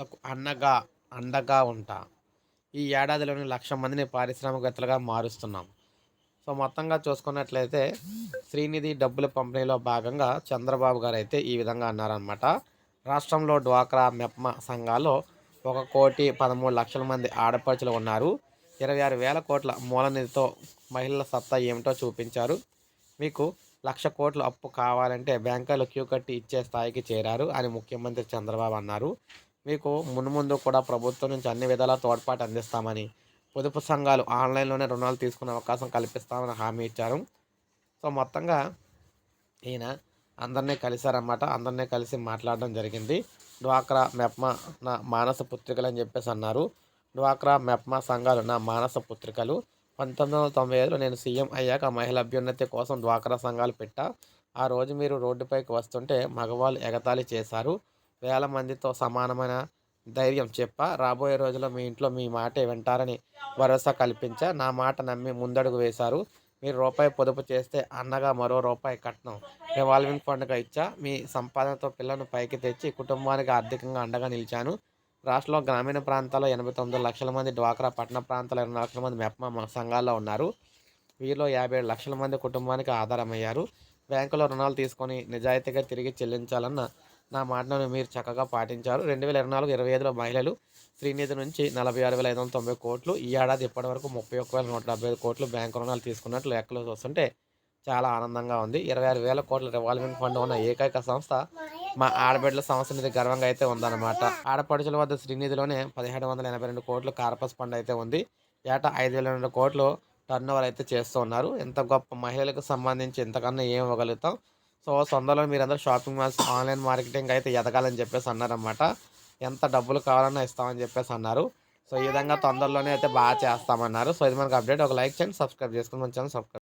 లకు అండగా అండగా ఉంటా. ఈ ఏడాదిలోని లక్ష మందిని పారిశ్రామికవేత్తలుగా మారుస్తున్నాం. సో మొత్తంగా చూసుకున్నట్లయితే శ్రీనిధి డబ్బుల పంపిణీలో భాగంగా చంద్రబాబు గారు అయితే ఈ విధంగా అన్నారనమాట రాష్ట్రంలో డ్వాక్రా మెప్మ సంఘాల్లో ఒక కోటి పదమూడు లక్షల మంది ఆడపడుచులు ఉన్నారు. ఇరవై ఆరు వేల కోట్ల మూల నిధితో మహిళల సత్తా ఏమిటో చూపించారు. మీకు లక్ష కోట్ల అప్పు కావాలంటే బ్యాంకులు క్యూ కట్టి ఇచ్చే స్థాయికి చేరారు అని ముఖ్యమంత్రి చంద్రబాబు అన్నారు. మీకు మున్ముందు కూడా ప్రభుత్వం నుంచి అన్ని విధాల తోడ్పాటు అందిస్తామని పొదుపు సంఘాలు ఆన్లైన్లోనే రుణాలు తీసుకునే అవకాశం కల్పిస్తామని హామీ ఇచ్చారు. సో మొత్తంగా ఈయన అందరినీ కలిశారన్నమాట. అందరినీ కలిసి మాట్లాడడం జరిగింది. డ్వాక్రా మెప్మా నా మానస పుత్రికలు అని చెప్పేసి అన్నారు. డ్వాక్రా మెప్మా సంఘాలు నా మానస పుత్రికలు. పంతొమ్మిది వందల తొంభై ఐదులో నేను సీఎం అయ్యాక మహిళ అభ్యున్నతి కోసం డ్వాక్రా సంఘాలు పెట్టా. ఆ రోజు మీరు రోడ్డుపైకి వస్తుంటే మగవాళ్ళు ఎగతాళి చేశారు. వేల మందితో సమానమైన ధైర్యం చెప్ప. రాబోయే రోజుల్లో మీ ఇంట్లో మీ మాటే వింటారని భరోసా కల్పించ. నా మాట నమ్మి ముందడుగు వేశారు. మీరు రూపాయి పొదుపు చేస్తే అన్నగా మరో రూపాయి కట్నం రివాల్వింగ్ ఫండ్గా ఇచ్చా. మీ సంపాదనతో పిల్లలను పైకి తెచ్చి కుటుంబానికి ఆర్థికంగా అండగా నిలిచాను. రాష్ట్రంలో గ్రామీణ ప్రాంతాల్లో ఎనభై తొమ్మిది లక్షల మంది డ్వాక్రా పట్టణ ప్రాంతాల్లో ఇరవై లక్షల మంది మెప్మా సంఘాల్లో ఉన్నారు. వీరిలో యాభై ఏడు లక్షల మంది కుటుంబానికి ఆధారమయ్యారు. బ్యాంకులో రుణాలు తీసుకొని నిజాయితీగా తిరిగి చెల్లించాలన్న నా మాటను మీరు చక్కగా పాటించారు. రెండు వేల ఇరవై నాలుగు ఇరవై ఐదులో మహిళలు శ్రీనిధి నుంచి నలభై ఆరు వేల ఐదు వందల తొంభై కోట్లు ఈ ఏడాది ఇప్పటి వరకు ముప్పై ఒక్క వేల నూట డెబ్బై ఐదు కోట్లు బ్యాంకు రుణాలు తీసుకున్నట్లు లెక్కలు చూస్తుంటే చాలా ఆనందంగా ఉంది. ఇరవై ఆరు వేల కోట్ల రివాల్వింగ్ ఫండ్ ఉన్న ఏకైక సంస్థ మా ఆడబిడ్డల సంస్థ మీద గర్వంగా అయితే ఉందన్నమాట. ఆడపడుచుల వద్ద శ్రీనిధిలోనే పదిహేడు వందల ఎనభై రెండు కోట్లు కార్పస్ ఫండ్ అయితే ఉంది. ఏటా ఐదు వేల రెండు కోట్లు టర్న్ ఓవర్ అయితే చేస్తూ ఉన్నారు ఎంత గొప్ప మహిళలకు సంబంధించి ఇంతకన్నా ఏం ఇవ్వగలుగుతాం? సో సొందలో మీరందరూ షాపింగ్ మాల్స్ ఆన్లైన్ మార్కెటింగ్ అయితే ఎదగాలని చెప్పేసి అన్నారనమాట ఎంత డబ్బులు కావాలన్నా ఇస్తామని చెప్పేసి అన్నారు. సో ఈ విధంగా తొందరలోనే అయితే బాగా చేస్తామన్నారు. సో ఇది మనకు అప్డేట్. ఒక లైక్ చేయండి సబ్స్క్రైబ్ చేసుకుని మన ఛానల్ సబ్స్క్రైబ్